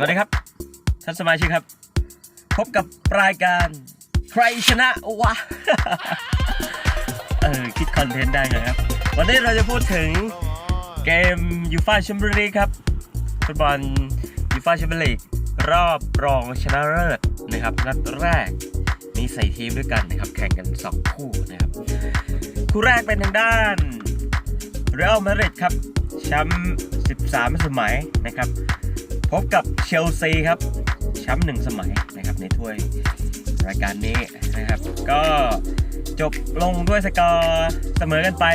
สวัสดีครับท่านสมาชิกครับ พบกับรายการใครชนะวะ เออคิดคอนเทนต์ได้นะครับ วันนี้เราจะพูดถึงเกมยูฟาแชมเปี้ยนลีกครับฟุตบอลยูฟาแชมเปี้ยนลีกรอบรองชนะเลิศนะครับนัดแรกมีใส่ทีมด้วยกันนะครับแข่งกัน 2 คู่นะครับ คู่แรกเป็นทางด้านเรอัลมาดริดครับแชมป์13 สมัยนะครับ พบกับเชลซีครับแชมป์หนึ่งสมัยนะครับในถ้วยรายการนี้นะครับ ก็จบลงด้วยสกอร์เสมอกันไป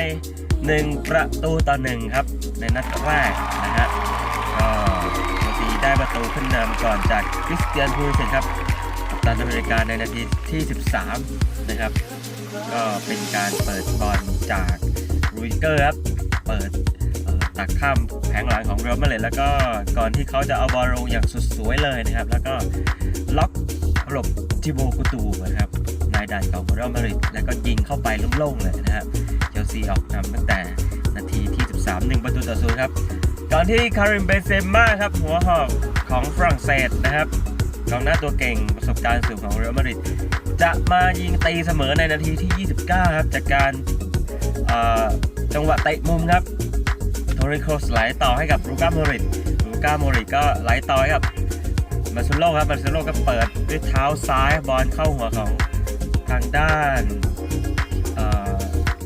1 ประตูต่อหนึ่งครับ ในนัดแรกนะฮะก็เชลซีได้ประตูขึ้นนำก่อนจากคริสเตียนพูลิสิตครับกัปตันอเมริกาในนาทีที่ 13 นะครับ ก็เป็นการเปิดบอลจากรูดิเกอร์ครับ เปิด ตักข้ามแผงหลังของเรอัลมาดริดแล้วก็ก่อนที่เขาจะเอาบอลลงอย่างสุดสวยเลยนะครับ แล้วก็ล็อกหลบทิโบกูตูนะครับนายดันของเรอัลมาดริดแล้วก็ยิงเข้าไปโล่งๆเลยนะครับเชลซีออกนำตั้งแต่นาทีที่ 13 1 ประตูต่อศูนย์ครับก่อนที่คาริมเบเซม่าครับหัวหอกของฝรั่งเศสนะครับกองหน้าตัวเก่งประสบการณ์สูงของเรอัลมาดริดจะมายิงตีเสมอในนาทีที่ 29 ครับ จากการจังหวะเตะมุมครับ โทริโคสไหลต่อให้กับลูก้าโมริตลูก้าโมริตก็ไหลต่อให้กับมาซุโลครับมาซุโลก็เปิดด้วยเท้าซ้ายบอลเข้าหัวของทางด้าน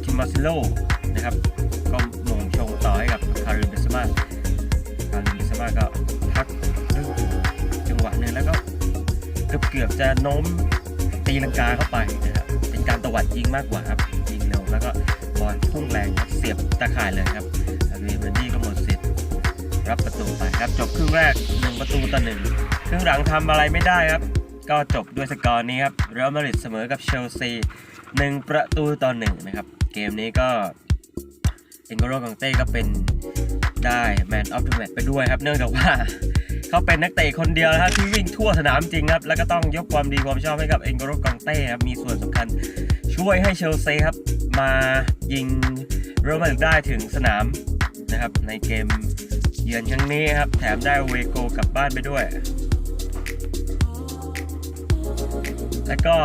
คิมมาซิโลนะครับก็หม่งชงต่อให้กับคาริมเบสมาคาริมเบสมาก็พักจังหวะหนึ่งแล้วก็เกือบเกือบจะโน้มตีลังกาเข้าไปนะครับเป็นการตวัดยิงมากกว่าครับยิงเร็วแล้วก็บอลพุ่งแรงเสียบตะข่ายเลยครับ รับประตูไปครับจบครึ่งแรก1ประตูต่อหนึ่งครึ่งหลังทำอะไรไม่ได้ครับ ก็จบด้วยสกอร์นี้ครับเรอัลมาดริดเสมอกับเชลซี1ประตูต่อหนึ่งนะครับ เกมนี้ก็เอ็นโกโรกังเต้ก็เป็นได้แมนออฟเดอะแมตไปด้วยครับ เนื่องจากว่าเขาเป็นนักเตะคนเดียวนะครับที่วิ่งทั่วสนามจริงครับ แล้วก็ต้องยกความดีความชอบให้กับเอ็นโกโรกองเต้ครับมีส่วนสำคัญช่วยให้เชลซีครับมายิงเรอัลมาดริดได้ถึงสนามนะครับในเกม เยือนครั้งนี้ครับ แถมได้เวโกกลับบ้านไปด้วย แล้วก็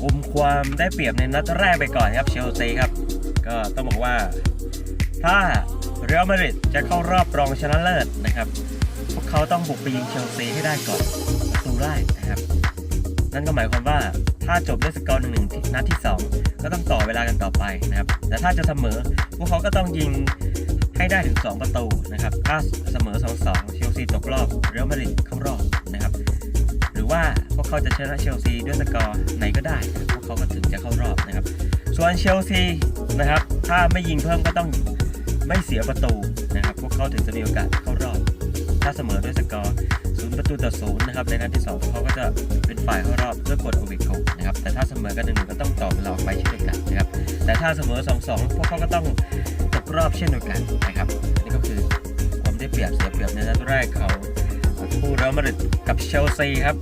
กลุ่มความได้เปรียบในนัดแรกไปก่อนครับเชลซีครับ ก็ต้องบอกว่า ถ้าเรอัลมาดริดจะเข้ารอบรองชนะเลิศนะครับ พวกเขาต้องบุกไปยิงเชลซีให้ได้ก่อนประตูแรกนะครับ นั่นก็หมายความว่าถ้าจบด้วยสกอร์หนึ่งหนึ่งนัดที่ 2 ก็ต้องต่อเวลากันต่อไปนะครับ แต่ถ้าจะเสมอ พวกเขาก็ต้องยิง ให้ได้ถึง 2 ประตูนะครับ ถ้าเสมอ 2-2 เชลซีตกรอบเรอัลมาดริดเข้ารอบนะครับ หรือว่าพวกเขาจะชนะเชลซีด้วยสกอร์ไหนก็ได้ พวกเขาก็ถึงจะเข้ารอบนะครับ ส่วนเชลซีนะครับ ถ้าไม่ยิงเพิ่มก็ต้องไม่เสียประตูนะครับ พวกเขาถึงจะมีโอกาสเข้ารอบ ถ้าเสมอด้วยสกอร์ศูนย์ประตูต่อศูนย์นะครับในนัดที่สองเขาก็จะเป็นฝ่ายเข้ารอบด้วยกฎโอเวกโกนะครับแต่ถ้าเสมอกันหนึ่งก็ต้องต่อเวลาออกไปเช่นเดียวกันนะครับแต่ถ้าเสมอ2อสองพวกเขาก็ต้องตกรอบเช่นเดียวกันนะครับนี่ก็คือความได้เปรียบเสียเปรียบในนัดแรกเขาคู่เรอัลมาดริดกับเชลซีครับ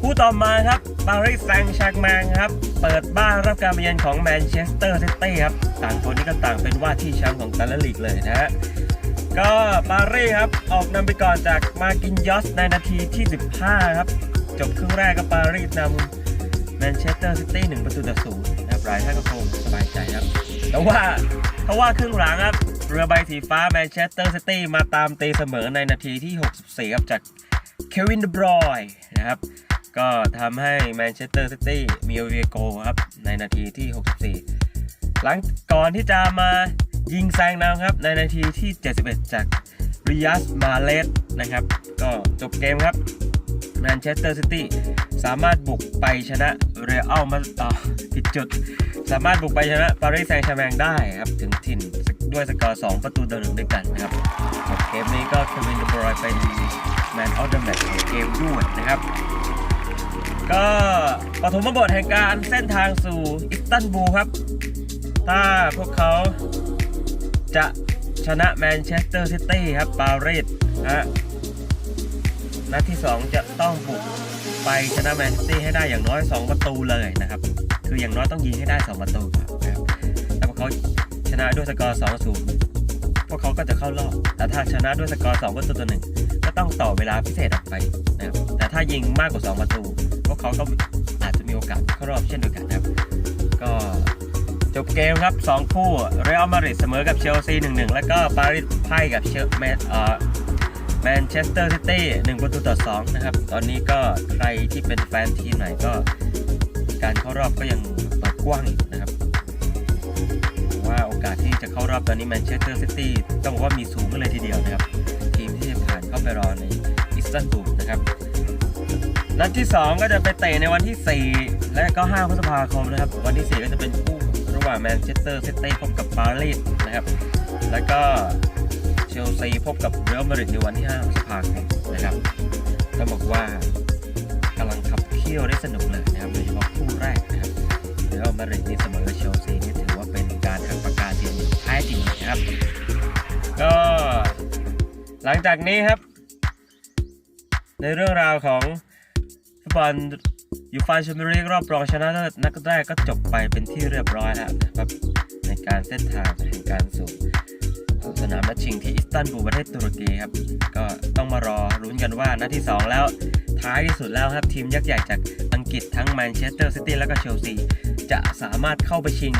คู่ต่อมาครับปารีสแซงต์แชร์กแมงครับเปิดบ้านรับการมาเยือนของแมนเชสเตอร์ซิตี้ครับต่างคนนี้ก็ต่างเป็นว่าที่แชมป์ของแต่ละลีกเลยนะฮะ ก็ปารีสครับ ออกนำไปก่อนจากมากินยอสในนาทีที่ 15 ครับ จบครึ่งแรกก็ปารีสนำแมนเชสเตอร์ซิตี้หนึ่งประตูต่อศูนย์นะครับหลายท่านก็คงสบายใจครับ แต่ว่าเพราะว่าครึ่งหลังครับ เรือใบสีฟ้าแมนเชสเตอร์ซิตี้มาตามตีเสมอในนาทีที่ 64 ครับจากเควินเดบรอยนะครับ ก็ทำให้แมนเชสเตอร์ซิตี้มีโอเวโกครับ ในนาทีที่ 64 หลังก่อนที่จะมา ยิงแซงนำครับในนาทีที่ 71 จากริยัสมาเลสนะครับ ก็จบเกมครับแมนเชสเตอร์ซิตี้สามารถบุกไปชนะเรอัลมาต่อผิดจุด สามารถบุกไปชนะปารีสแซงต์แชร์แมงได้ครับ ถึงถิ่นด้วยสกอร์ 2 ประตูต่อหนึ่งด้วยกันนะครับจบเกมนี้ก็เควินเดบรอยเป็นแมนออฟเดอะแมตช์ของเกมด้วยนะครับ ก็ปฐมบทแห่งการเส้นทางสู่อิสตันบูลครับ ถ้าพวกเขา จะชนะแมนเชสเตอร์ซิตี้ครับปารีสฮะนัดที่ 2 จะต้องบุกไปชนะแมนซิตี้ให้ได้อย่างน้อย 2 ประตูเลยนะครับ คืออย่างน้อยต้องยิงให้ได้ 2 ประตูครับนะครับถ้าพวกเขาชนะด้วยสกอร์2-0พวกเขาก็จะเข้ารอบแต่ถ้าชนะด้วยสกอร์2ประตูต่อหนึ่งก็ต้องต่อเวลาพิเศษออกไปนะครับแต่ถ้ายิงมากกว่า 2 ประตู พวกเขาก็อาจจะมีโอกาสเข้ารอบเช่นเดียวกันนะครับ ก็ จบเกมครับ 2 คู่เรอัลมาดริดเสมอกับเชลซี1-1 แล้วก็ปารีสพ่ายกับเชลแมนเอ่อแมนเชสเตอร์ซิตี้1ประตูต่อ2นะครับ ตอนนี้ก็ใครที่เป็นแฟนทีมไหนก็ การเข้ารอบก็ยังเปิดกว้างอยู่นะครับ ว่าโอกาสที่จะเข้ารอบตอนนี้แมนเชสเตอร์ซิตี้ต้องบอกว่ามีสูงกันเลยทีเดียวนะครับ ทีมที่จะผ่านเข้าไปรอในอิสตันบูลนะครับนัดที่ 2 ก็จะไปเตะในวันที่ 4 และก็5พฤษภาคมนะครับ วันที่ 4 ก็จะเป็นคู่ หว่างแมนเชสเตอร์ซิตี้พบกับปารีสนะครับ แล้วก็เชลซีพบกับเรอัลมาดริดในวันที่5พฤษภาคมนะครับต้องบอกว่ากำลังขับเคี่ยวได้สนุกเลยนะครับโดยเฉพาะคู่แรกนะครับเรอัลมาดริดนี่เสมอกับเชลซีนี่ถือว่าเป็นการหักปากกาเทียมอย่างแท้จริงนะครับ ก็หลังจากนี้ครับ ในเรื่องราวของฟุตบอล ยูฟ่าแชมเปี้ยนลีกรอบรองชนะเลิศนัดแรกก็จบไปเป็นที่เรียบร้อยแล้วนะครับในการเส้นทางแห่งการสู่สนามนัดชิงที่อิสตันบูลประเทศตุรกีครับ ก็ต้องมารอลุ้นกันว่านัดที่ 2 แล้วท้ายที่สุดแล้วครับ ทีมยักษ์ใหญ่จากอังกฤษทั้งแมนเชสเตอร์ซิตี้และก็เชลซี จะสามารถเข้าไปชิง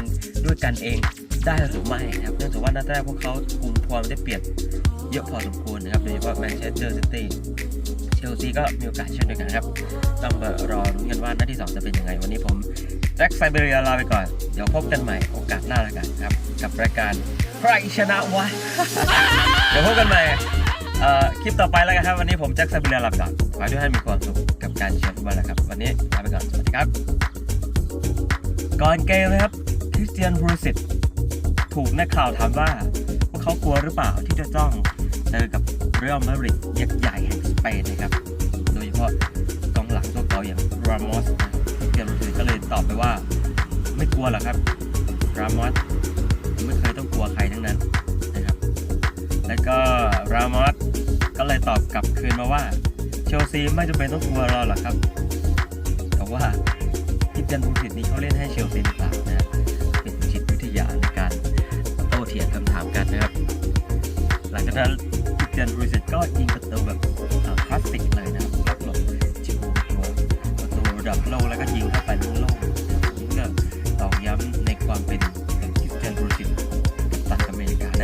ด้วยกันเองได้หรือไม่นะครับเนื่องจากว่านัดแรกพวกเขากลุ่มความได้เปรียบเยอะพอสมควรนะครับโดยเฉพาะแมนเชสเตอร์ซิตี้ เชลซีก็มีโอกาสเช่นเดียวกันครับ ต้องรอรุ้นกันว่านัดที่ 2 จะเป็นยังไง วันนี้ผมแจ็คไซเบเรียลาไปก่อน เดี๋ยวพบกันใหม่โอกาสหน้าแล้วกันครับ กับรายการใครชนะวะ เดี๋ยวพบกันใหม่คลิปต่อไปแล้วกันครับ วันนี้ผมแจ็คไซเบเรียลาไปก่อนขอให้ทุกท่านมีความสุขกับการเชียร์ฟุตบอลนะครับ วันนี้ลาไปก่อนสวัสดีครับ ก่อนเกมนะครับคริสเตียนพูริสิตถูกนักข่าวถามว่าพวกเขากลัวหรือเปล่าที่จะต้องเจอกับ เรอัลมาดริดยักษ์ใหญ่แห่งสเปนนะครับ โดยเฉพาะกองหลังตัวเก่าอย่างรามอสนะคริสเตียนพูริสิตก็เลยตอบไปว่า ไม่กลัวหรอกครับรามอสไม่เคยต้องกลัวใครทั้งนั้นนะครับ แล้วก็รามอสก็เลยตอบกลับคืนมาว่าเชลซีไม่จำเป็นต้องกลัวเราหรอกครับแต่ว่าคริเตียนพูริสิตนี้เขาเล่นให้เชลซีหรือเปล่านะฮะเป็นจิตวิทยาในการโต้เถียงคำถามกันนะครับ หลังจากนั้น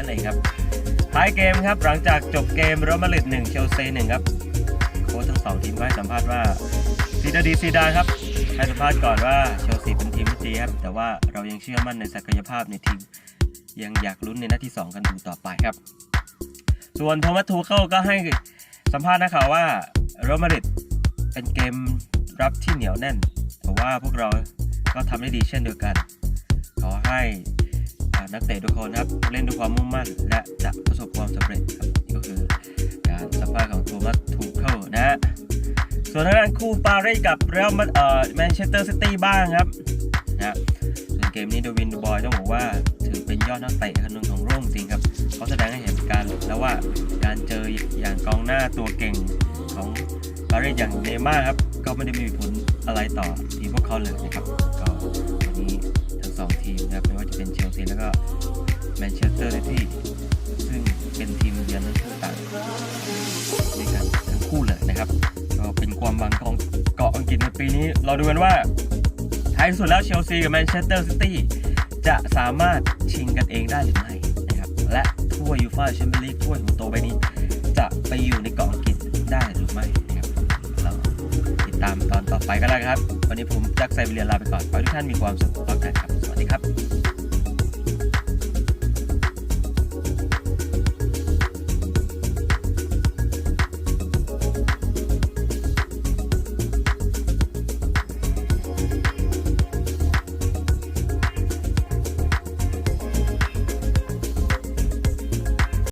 นั่นเองครับ ท้ายเกมครับหลังจากจบเกมเรอัลมาดริดหนึ่งเชลซีหนึ่งครับโค้ชทั้งสองทีมก็ให้สัมภาษณ์ว่าซีดาดีซีดานครับให้สัมภาษณ์ก่อนว่าเชลซีเป็นทีมที่ดีครับแต่ว่าเรายังเชื่อมั่นในศักยภาพในทีม ยังอยากลุ้นในนัดที่ 2 กันดูต่อไปครับ ส่วนโทมัสทูเคิลก็ให้สัมภาษณ์นักข่าวว่าเรอัลมาดริดเป็นเกมรับที่เหนียวแน่นแต่ว่าพวกเราก็ทำได้ดีเช่นเดียวกัน ขอให้ นักเตะทุกคนครับเล่นด้วยความมุ่งมั่น และจะประสบความสำเร็จครับนี่ก็คือการสัมภาษณ์ของโทมัสทูเคิลนะ ส่วนทางด้านคู่ปารีสกับเรอัลมาเอ่อแมนเชสเตอร์ซิตี้บ้างครับนะส่วนเกมนี้เดวินดูบอยต้องบอกว่าถือเป็นยอดนักเตะคนหนึ่งของโลกจริงครับเขาแสดงให้เห็นการแล้วว่าการเจออย่างกองหน้าตัวเก่งของปารีสอย่างเนม่าครับก็ไม่ได้มีผลอะไรต่อทีมพวกเขาเลยนะครับก็ วันนี้ทั้งสองทีมนะครับไม่ว่าจะเป็นเชลซีแล้วก็แมนเชสเตอร์ซิตี้ซึ่งเป็นทีมเยือนทั้งคู่ต่างด้วยกันทั้งคู่เลยนะครับ ก็เป็นความหวังของเกาะอังกฤษในปีนี้ เราดูกันว่าท้ายสุดแล้วเชลซีกับแมนเชสเตอร์ซิตี้จะสามารถชิงกันเองได้หรือไม่นะครับและถ้วยยูฟ่าแชมเปี้ยนลีกถ้วยของโตใบนี้ จะไปอยู่ในเกาะอังกฤษได้หรือไม่ ตามตอนต่อไปก็แล้วครับ วันนี้ผมจักไซเบเรียนลาไปก่อนขอให้ทุกท่านมีความสุขแล้วกันครับ สวัสดีครับ